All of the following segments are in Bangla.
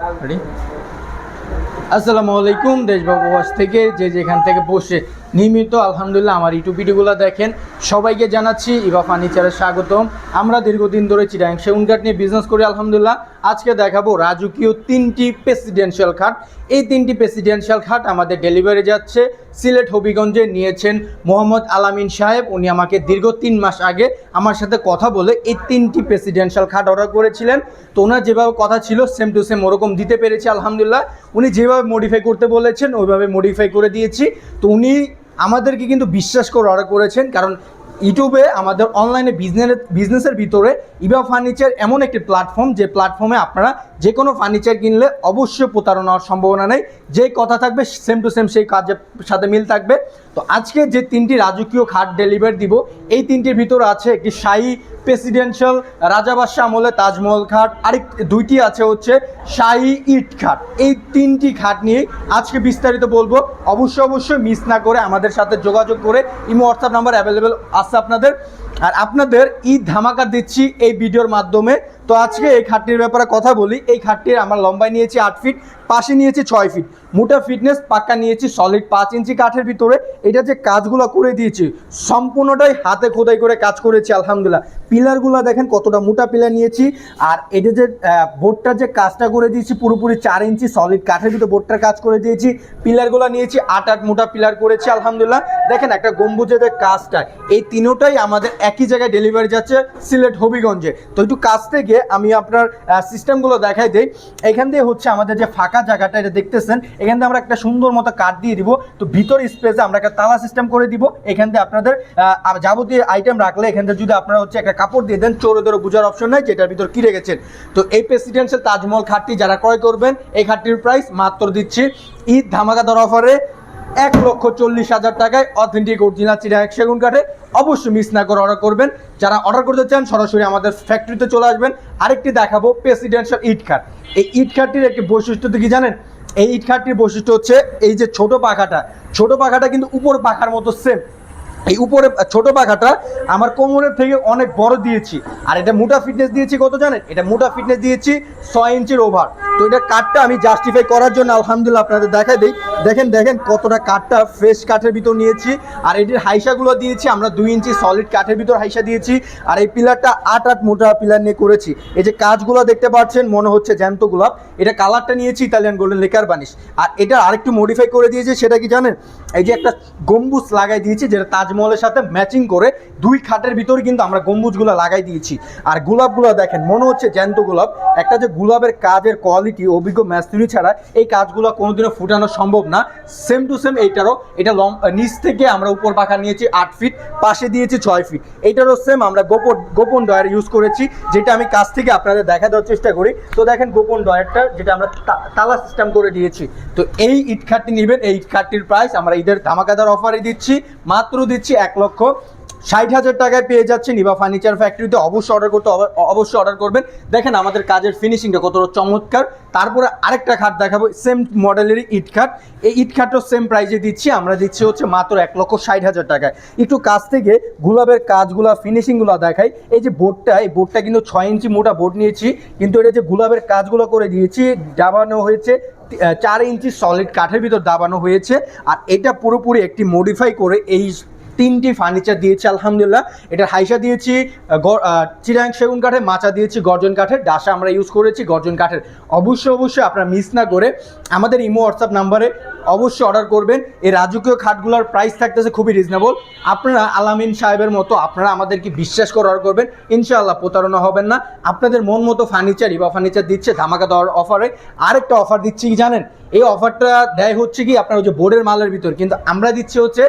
Ready? আসসালামু আলাইকুম দেশবাবু বাস থেকে, যে যেখান থেকে বসে। নিয়মিত, আলহামদুলিল্লাহ, আমার ইউটিউব ভিডিওগুলো দেখেন। সবাইকে জানাচ্ছি, ইবা ফার্নিচারের স্বাগতম। আমরা দীর্ঘদিন ধরে চিরাং সেগুন নিয়ে বিজনেস করি, আলহামদুলিল্লাহ। আজকে দেখাবো রাজকীয় তিনটি প্রেসিডেন্সিয়াল খাট এই তিনটি প্রেসিডেন্সিয়াল খাট আমাদের ডেলিভারি যাচ্ছে। সিলেট হবিগঞ্জে নিয়েছেন মোহাম্মদ আলামিন সাহেব। উনি আমাকে দীর্ঘ তিন মাস আগে আমার সাথে কথা বলে এই তিনটি প্রেসিডেন্সিয়াল খাট অর্ডার করেছিলেন। তো ওনার যেভাবে কথা ছিল সেম টু সেম ওরকম দিতে পেরেছি, আলহামদুলিল্লাহ। উনি যেভাবে মডিফাই করতে বলেছেন, ওইভাবে মডিফাই করে দিয়েছি। তো উনি আমাদেরকে কিন্তু বিশ্বাস করে অর্ডার করেছেন, কারণ ইউটিউবে আমাদের অনলাইনে বিজনেস বিজনেসের ভিতরে ইবা ফার্নিচার এমন একটি প্ল্যাটফর্ম যে প্ল্যাটফর্মে আপনারা যে কোনো ফার্নিচার কিনলে অবশ্যই প্রতারণা হওয়ার সম্ভাবনা নেই। যে কথা থাকবে সেম টু সেম সেই কাজের সাথে মিল থাকবে। তো আজকে যে তিনটি রাজকীয় খাট ডেলিভার দিব, এই তিনটির ভিতর আছে একটি শাহী প্রেসিডেন্সিয়াল রাজাবাদশাহ আমলে তাজমহল খাট, আরেক দুইটি আছে হচ্ছে শাহী ইট খাট। এই তিনটি খাট নিয়ে আজকে বিস্তারিত বলব। অবশ্যই অবশ্যই মিস না করে আমাদের সাথে যোগাযোগ করে ইমো হোয়াটসঅ্যাপ নাম্বার অ্যাভেলেবেল আছে আপনাদের। আর আপনাদের ঈদ ধামাকা দিচ্ছি এই ভিডিওর মাধ্যমে। তো আজকে এই খাটটির ব্যাপারে কথা বলি। এই খাটটির আমার লম্বায় নিয়েছি আট ফিট পাশে নিয়েছি ছয় ফিট মোটা ফিটনেস পাক্কা নিয়েছি সলিড পাঁচ ইঞ্চি কাঠের ভিতরে। এটা যে কাজগুলো করে দিয়েছি, সম্পূর্ণটাই হাতে খোদাই করে কাজ করেছি, আলহামদুলিল্লাহ। পিলারগুলো দেখেন কতটা মোটা পিলার নিয়েছি। আর এটা যে বোর্ডটার যে কাজটা করে দিয়েছি, পুরোপুরি চার ইঞ্চি সলিড কাঠের ভিতরে বোর্ডটার কাজ করে দিয়েছি। পিলারগুলো নিয়েছি আট আট মোটা পিলার করেছি, আলহামদুলিল্লাহ। দেখেন একটা গম্বুজের কাজটা এই তিনোটাই আমাদের একই জায়গায় ডেলিভারি যাচ্ছে সিলেট হবিগঞ্জে। তো একটু কাছ থেকে আমি আপনার সিস্টেমগুলো দেখাই দিই। এখান দিয়ে হচ্ছে আমাদের যে ফাঁকা জায়গাটা, এটা দেখতেছেন? এখান দিয়ে আমরা একটা সুন্দর মতো কাঠ দিয়ে দিব। তো ভিতর স্পেসে আমরা একটা তালা সিস্টেম করে দিব। এখান দিয়ে আপনাদের যাবতীয় আইটেম রাখলে এখান থেকে যদি আপনারা হচ্ছে একটা কাপড় দিয়ে দেন, চোরে ধরে বোঝার অপশন নাই, যেটার ভিতর কি রেখেছেন। তো এই প্রেসিডেন্সিয়াল তাজমহল খাটটি যারা ক্রয় করবেন, এই খাটটির প্রাইস মাত্র দিচ্ছি ঈদ ধামাকাদার অফারে এক লক্ষ চল্লিশ হাজার টাকায় অথেন্টিক অরিজিনাল এক সেগুন কাঠে অবশ্যই মিস না করে অর্ডার করবেন। যারা অর্ডার করতে চান, সরাসরি আমাদের ফ্যাক্টরিতে চলে আসবেন। আরেকটি দেখাবো প্রেসিডেন্সিয়াল ইট খাট। এই ইট খাটটির একটি বৈশিষ্ট্য কি জানেন? এই ইট খাটটির বৈশিষ্ট্য হচ্ছে এই যে ছোট পাখাটা। ছোট পাখাটা কিন্তু উপর পাখার মতো সেম এই উপরে ছোট পাখাটা আমার কোমরের থেকে অনেক বড় দিয়েছি। আর এটা মোটা ফিটনেস দিয়েছি কত জানেন? এটা মোটা ফিটনেস দিয়েছি ছয় ইঞ্চির ওভার তো এটা কাঠটা আমি জাস্টিফাই করার জন্য আলহামদুলিল্লাহ আপনাদের দেখাই দিই। দেখেন দেখেন কতটা কাঠটা ফ্রেশ কাঠের ভিতর নিয়েছি। আর এটির হাইসাগুলো দিয়েছি, আমরা দুই ইঞ্চি সলিড কাঠের ভিতর হাইসা দিয়েছি। আর এই পিলারটা আট আট মোটা পিলার নিয়ে করেছি। এই যে কাজগুলো দেখতে পাচ্ছেন, মনে হচ্ছে জ্যান্ত গোলাপ। এটা কালারটা নিয়েছি ইতালিয়ান গোল্ডেন লেকার বানিশ আর এটা আরেকটু মডিফাই করে দিয়েছি, সেটা কি জানেন? এই যে একটা গম্বুজ লাগাই দিয়েছি, যেটা তাজমহলের সাথে ম্যাচিং করে দুই খাটের ভিতরে কিন্তু আমরা গম্বুজগুলো লাগাই দিয়েছি। আর গোলাপগুলো দেখেন, মনে হচ্ছে জ্যান্ত গোলাপ। একটা যে গোলাপের কাজের কোয়ালিটি অভিজ্ঞ ম্যাস্তুরি ছাড়া এই কাজগুলো কোনোদিনও ফুটানো সম্ভব না। সেম টু সেম এইটারও, এটা লং নিচ থেকে আমরা উপর পাখা নিয়েছি আট ফিট পাশে দিয়েছি ছয় ফিট এইটারও সেম আমরা গোপন গোপন ডয়ার ইউজ করেছি, যেটা আমি কাছ থেকে আপনাদের দেখা দেওয়ার চেষ্টা করি। তো দেখেন গোপন ডয়ারটা যেটা আমরা তালা সিস্টেম করে দিয়েছি। তো এই ইট খাটটি নেবেন, এই ইট খাটটির প্রাইস আমরা ঈদের ধামাকাদার অফারে দিচ্ছি। মাত্র দিচ্ছি এক লক্ষ ষাট হাজার টাকায় পেয়ে যাচ্ছেন ইবা ফার্নিচার ফ্যাক্টরিতে। অবশ্যই অর্ডার করতে অবশ্যই অর্ডার করবেন। দেখেন আমাদের কাজের ফিনিশিংটা কতটা চমৎকার। তারপরে আরেকটা খাট দেখাবো সেম মডেলেরই ইট খাট। এই ইট খাটও সেম প্রাইজে দিচ্ছি, আমরা দিচ্ছি হচ্ছে মাত্র এক লক্ষ ষাট হাজার টাকায়। একটু কাছ থেকে গুলাবের কাজগুলা ফিনিশিংগুলো দেখাই। এই যে বোর্ডটা, এই বোর্ডটা কিন্তু ছয় ইঞ্চি মোটা বোর্ড নিয়েছি, কিন্তু এটা যে গুলাবের কাজগুলো করে দিয়েছি ডাবানো হয়েছে চার ইঞ্চি সলিড কাঠের ভিতর দাবানো হয়েছে। আর এটা পুরোপুরি একটি মডিফাই করে এই তিনটি ফার্নিচার দিয়েছি, আলহামদুলিল্লাহ। এটার হাইসা দিয়েছি চিরাং সেগুন কাঠের, মাচা দিয়েছি গর্জন কাঠের, ডাসা আমরা ইউজ করেছি গর্জন কাঠের। অবশ্যই অবশ্যই আপনারা মিস না করে আমাদের ইমো হোয়াটসঅ্যাপ নাম্বারে অবশ্যই অর্ডার করবেন। এই রাজকীয় খাটগুলোর প্রাইস থাকতেছে খুবই রিজনেবল আপনারা আলামিন সাহেবের মতো আপনারা আমাদেরকে বিশ্বাস করে অর্ডার করবেন। ইনশাআল্লাহ প্রতারণা হবেন না। আপনাদের মন মতো ফার্নিচার ইবা ফার্নিচার দিচ্ছে, ধামাকা দেওয়ার অফারে আরেকটা অফার দিচ্ছি কি জানেন? এই অফারটা দেয় হচ্ছে কি আপনার ওই যে বোর্ডের মালের ভিতর। কিন্তু আমরা দিচ্ছি হচ্ছে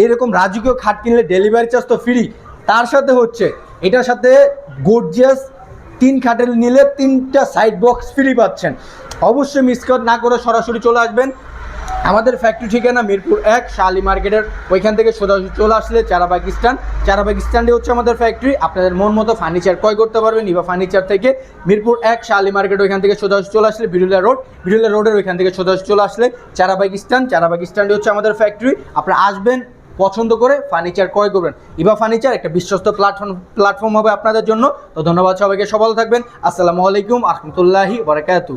এইরকম রাজকীয় খাট কিনলে ডেলিভারি চার্জ তো ফ্রি তার সাথে হচ্ছে, এটার সাথে গর্জিয়াস তিন খাটের নিলে তিনটা সাইড বক্স ফ্রি পাচ্ছেন। অবশ্যই মিস না করে সরাসরি চলে আসবেন। আমাদের ফ্যাক্টরি ঠিকানা মিরপুর এক, শালি মার্কেটের ওইখান থেকে সোজাসুজি চলে আসলে চারাবাগ স্ট্যান্ড চারাবাগ স্ট্যান্ডে হচ্ছে আমাদের ফ্যাক্টরি আপনাদের মন মতো ফার্নিচার ক্রয় করতে পারবেন ইবা ফার্নিচার থেকে। মিরপুর এক, শালি মার্কেট ওইখান থেকে সোজাসুজি চলে আসলে বিরুলা রোড বিরুলিয়া রোডের ওইখান থেকে সোজাসুজি চলে আসলে চারাবাগ স্ট্যান্ড চারাবাগ স্ট্যান্ডে হচ্ছে আমাদের ফ্যাক্টরি আপনারা আসবেন পছন্দ করে ফার্নিচার ক্রয় করবেন। ইবা ফার্নিচার একটা বিশ্বস্ত প্ল্যাটফর্ম প্ল্যাটফর্ম হবে আপনাদের জন্য। তো ধন্যবাদ সবাইকে, সবাই থাকবেন। আসসালামু আলাইকুম, আহমতুল্লাহি বারাকাতু